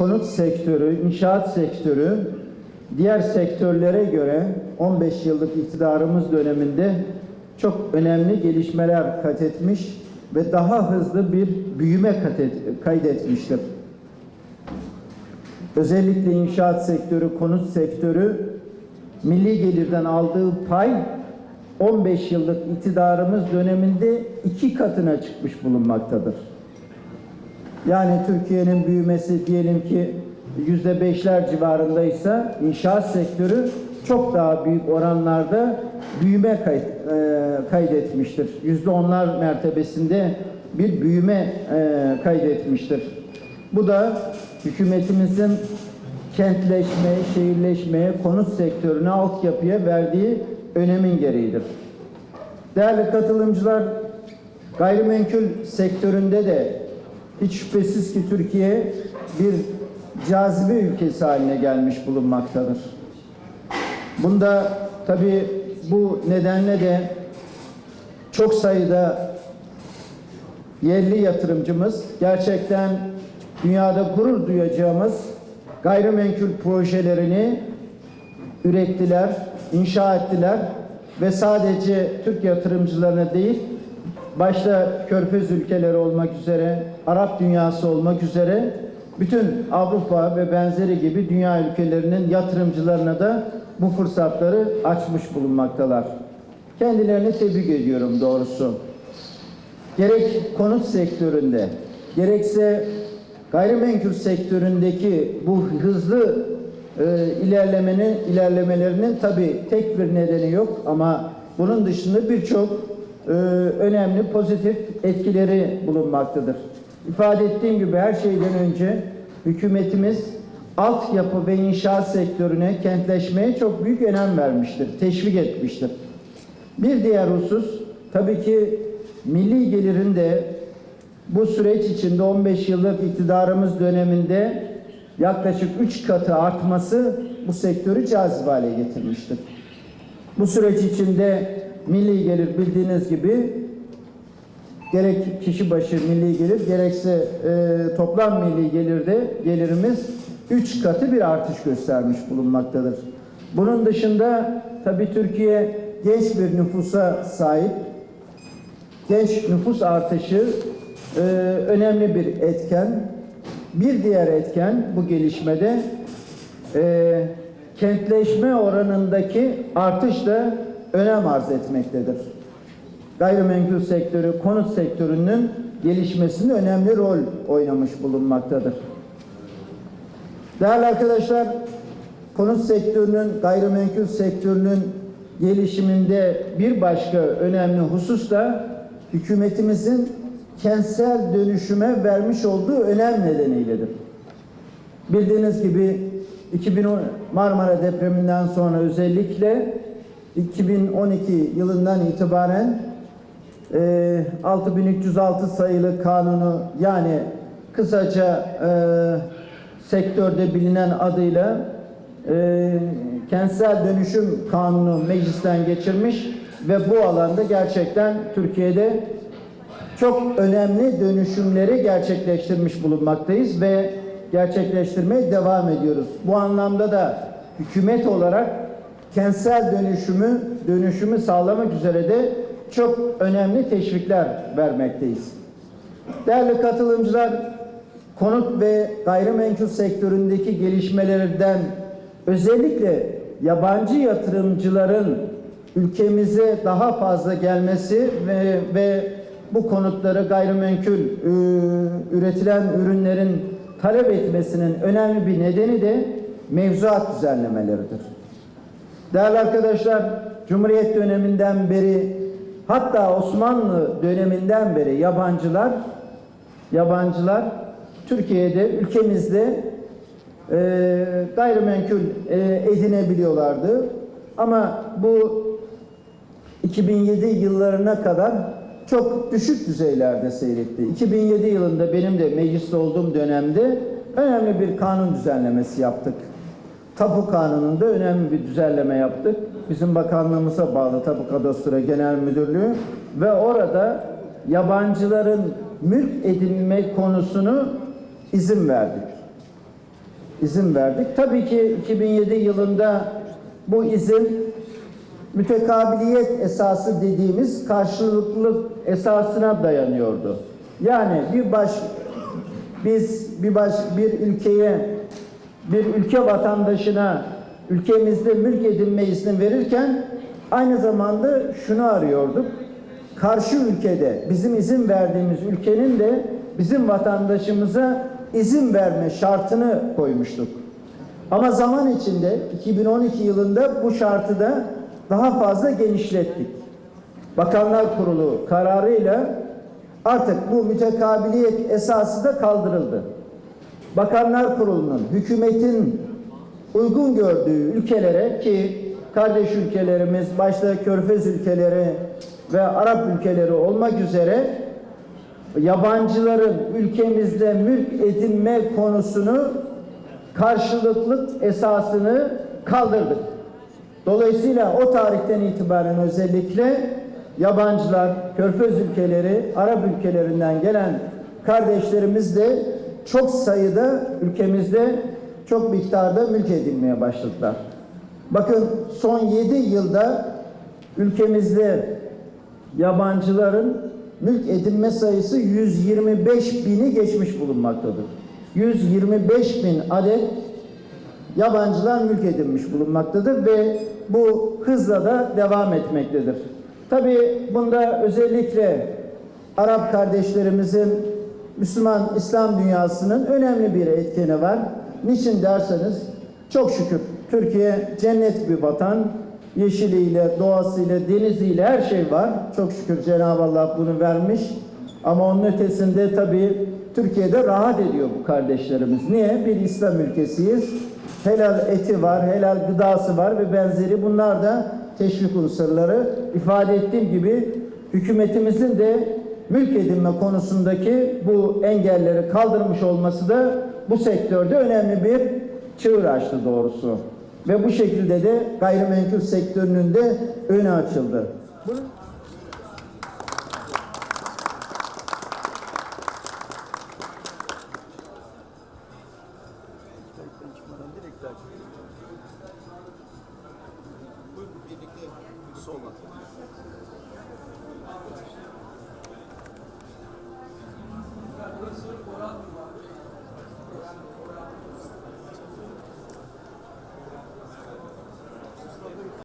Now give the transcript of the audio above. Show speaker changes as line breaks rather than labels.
konut sektörü, inşaat sektörü diğer sektörlere göre 15 yıllık iktidarımız döneminde çok önemli gelişmeler kat etmiş ve daha hızlı bir büyüme kaydetmiştir. Özellikle inşaat sektörü, konut sektörü milli gelirden aldığı pay 15 yıllık iktidarımız döneminde iki katına çıkmış bulunmaktadır. Yani Türkiye'nin büyümesi diyelim ki yüzde beşler civarındaysa inşaat sektörü çok daha büyük oranlarda büyüme kay- e, kaydetmiştir. Yüzde onlar mertebesinde bir büyüme e, kaydetmiştir. Bu da hükümetimizin kentleşme, şehirleşmeye, konut sektörüne, altyapıya verdiği önemin gereğidir. Değerli katılımcılar, gayrimenkul sektöründe de hiç şüphesiz ki Türkiye bir cazibe ülkesi haline gelmiş bulunmaktadır. Bunda tabii bu nedenle de çok sayıda yerli yatırımcımız gerçekten dünyada gurur duyacağımız gayrimenkul projelerini ürettiler, inşa ettiler ve sadece Türk yatırımcılarına değil, başta Körfez ülkeleri olmak üzere, Arap dünyası olmak üzere bütün Avrupa ve benzeri gibi dünya ülkelerinin yatırımcılarına da bu fırsatları açmış bulunmaktalar. Kendilerini tebrik ediyorum doğrusu. Gerek konut sektöründe, gerekse gayrimenkul sektöründeki bu hızlı e, ilerlemenin ilerlemelerinin tabii tek bir nedeni yok ama bunun dışında birçok önemli pozitif etkileri bulunmaktadır. İfade ettiğim gibi her şeyden önce hükümetimiz altyapı ve inşaat sektörüne, kentleşmeye çok büyük önem vermiştir, teşvik etmiştir. Bir diğer husus tabii ki milli gelirin de bu süreç içinde 15 yıllık iktidarımız döneminde yaklaşık 3 katı artması bu sektörü cazip hale getirmiştir. Bu süreç içinde milli gelir bildiğiniz gibi gerek kişi başı milli gelir gerekse e, toplam milli gelirde gelirimiz 3 katı bir artış göstermiş bulunmaktadır. Bunun dışında tabii Türkiye genç bir nüfusa sahip. Genç nüfus artışı e, önemli bir etken. Bir diğer etken bu gelişmede e, kentleşme oranındaki artış da önem arz etmektedir. Gayrimenkul sektörü, konut sektörünün gelişmesinde önemli rol oynamış bulunmaktadır. Değerli arkadaşlar, konut sektörünün, gayrimenkul sektörünün gelişiminde bir başka önemli husus da hükümetimizin kentsel dönüşüme vermiş olduğu önem nedeniyledir. Bildiğiniz gibi 2010 Marmara depreminden sonra özellikle 2012 yılından itibaren e, 6306 sayılı kanunu yani kısaca e, sektörde bilinen adıyla e, kentsel dönüşüm kanunu meclisten geçirmiş ve bu alanda gerçekten Türkiye'de çok önemli dönüşümleri gerçekleştirmiş bulunmaktayız ve gerçekleştirmeye devam ediyoruz. Bu anlamda da hükümet olarak kentsel dönüşümü dönüşümü sağlamak üzere de çok önemli teşvikler vermekteyiz. Değerli katılımcılar, konut ve gayrimenkul sektöründeki gelişmelerden özellikle yabancı yatırımcıların ülkemize daha fazla gelmesi ve, ve bu konutları gayrimenkul e, üretilen ürünlerin talep etmesinin önemli bir nedeni de mevzuat düzenlemeleridir. Değerli arkadaşlar, Cumhuriyet döneminden beri hatta Osmanlı döneminden beri yabancılar yabancılar Türkiye'de ülkemizde e, gayrimenkul e, edinebiliyorlardı. Ama bu 2007 yıllarına kadar çok düşük düzeylerde seyretti. 2007 yılında benim de mecliste olduğum dönemde önemli bir kanun düzenlemesi yaptık. Tapu kanununda önemli bir düzenleme yaptık. Bizim bakanlığımıza bağlı Tapu Kadastro Genel Müdürlüğü ve orada yabancıların mülk edinme konusunu izin verdik. izin verdik. Tabii ki 2007 yılında bu izin mütekabiliyet esası dediğimiz karşılıklılık esasına dayanıyordu. Yani bir baş biz bir baş bir ülkeye bir ülke vatandaşına ülkemizde mülk edinme izni verirken aynı zamanda şunu arıyorduk. Karşı ülkede bizim izin verdiğimiz ülkenin de bizim vatandaşımıza izin verme şartını koymuştuk. Ama zaman içinde 2012 yılında bu şartı da daha fazla genişlettik. Bakanlar Kurulu kararıyla artık bu mütekabiliyet esası da kaldırıldı. Bakanlar Kurulu'nun hükümetin uygun gördüğü ülkelere ki kardeş ülkelerimiz başta Körfez ülkeleri ve Arap ülkeleri olmak üzere yabancıların ülkemizde mülk edinme konusunu karşılıklık esasını kaldırdık. Dolayısıyla o tarihten itibaren özellikle yabancılar, Körfez ülkeleri, Arap ülkelerinden gelen kardeşlerimiz de çok sayıda ülkemizde çok miktarda mülk edinmeye başladılar. Bakın son 7 yılda ülkemizde yabancıların mülk edinme sayısı 125 bini geçmiş bulunmaktadır. 125 bin adet yabancılar mülk edinmiş bulunmaktadır ve bu hızla da devam etmektedir. Tabii bunda özellikle Arap kardeşlerimizin Müslüman İslam dünyasının önemli bir etkeni var. Niçin derseniz çok şükür Türkiye cennet bir vatan. Yeşiliyle, doğasıyla, deniziyle her şey var. Çok şükür Cenab-ı Allah bunu vermiş. Ama onun ötesinde tabii Türkiye'de rahat ediyor bu kardeşlerimiz. Niye? Bir İslam ülkesiyiz. Helal eti var, helal gıdası var ve benzeri bunlar da teşvik unsurları. ifade ettiğim gibi hükümetimizin de mülk edinme konusundaki bu engelleri kaldırmış olması da bu sektörde önemli bir çığır açtı doğrusu. Ve bu şekilde de gayrimenkul sektörünün de önü açıldı. Bunun...
Birlikte soldan.